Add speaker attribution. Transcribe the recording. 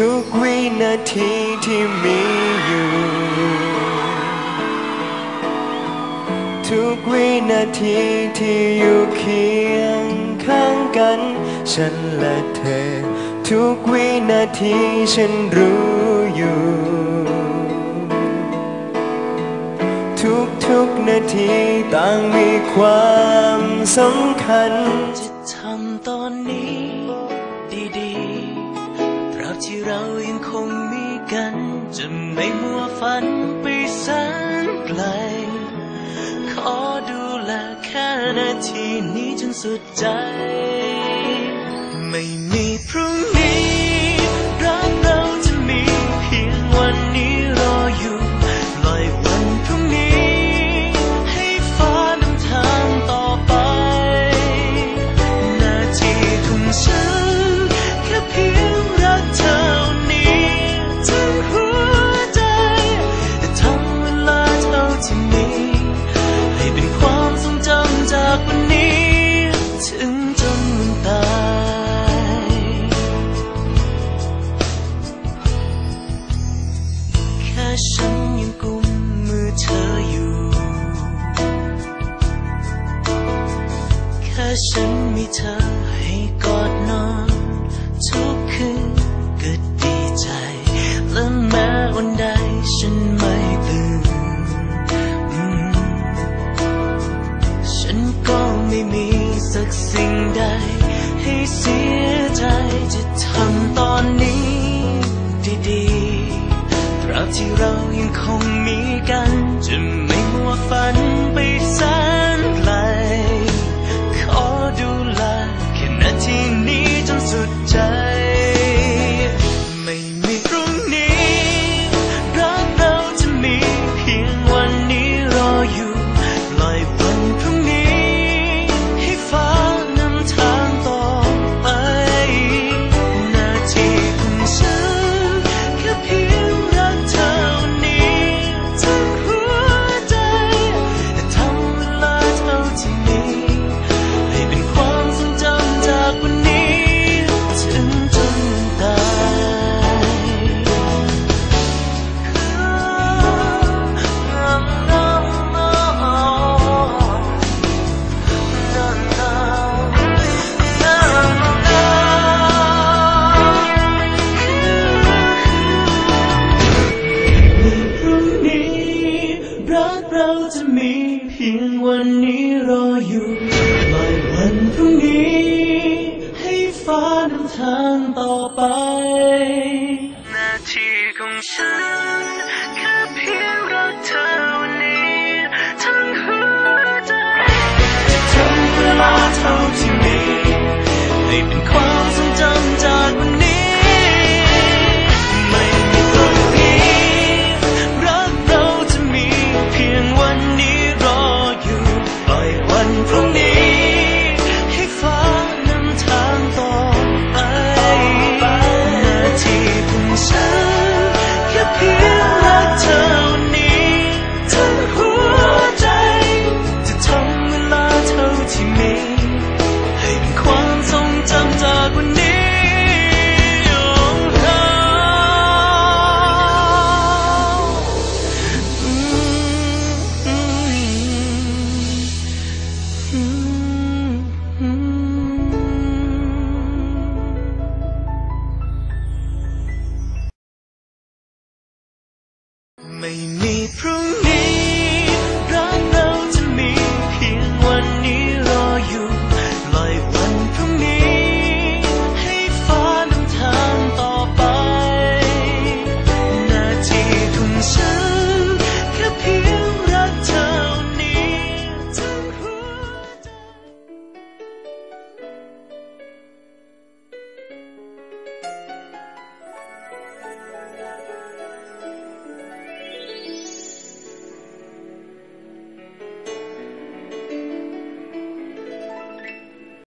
Speaker 1: ทุกวินาทีที่มีอยู่ ทุกวินาทีที่อยู่เคียงข้างกัน ฉันและเธอ ทุกวินาทีฉันรู้อยู่ ทุกทุกนาทีต่างมีความสำคัญ
Speaker 2: กัน จะไม่มัวฝันไปแสนไกล ขอดูแลแค่นาทีนี้จนสุดใจ ไม่มีพรุ่งนี้รักเราจะมีเพียงวันนี้รออยู่ปล่อยวันพรุ่งนี้ ให้ฟ้านำทางต่อไป นาทีของฉัน ฉันยังกุมมือเธออยู่ แค่ฉันมีเธอให้กอดนอนทุกคืนก็ดีใจ และแม้วันใดฉันไม่ตื่นอืมฉันก็ไม่มีสักสิ่งใด ให้เสียใจจะทำตอนนี้ ที่เรายังคงมีกัน จะไม่มัวฝันไป ออยู่ปล่อยวันพรุ่งนี้ ให้ฟ้านำทางต่อไป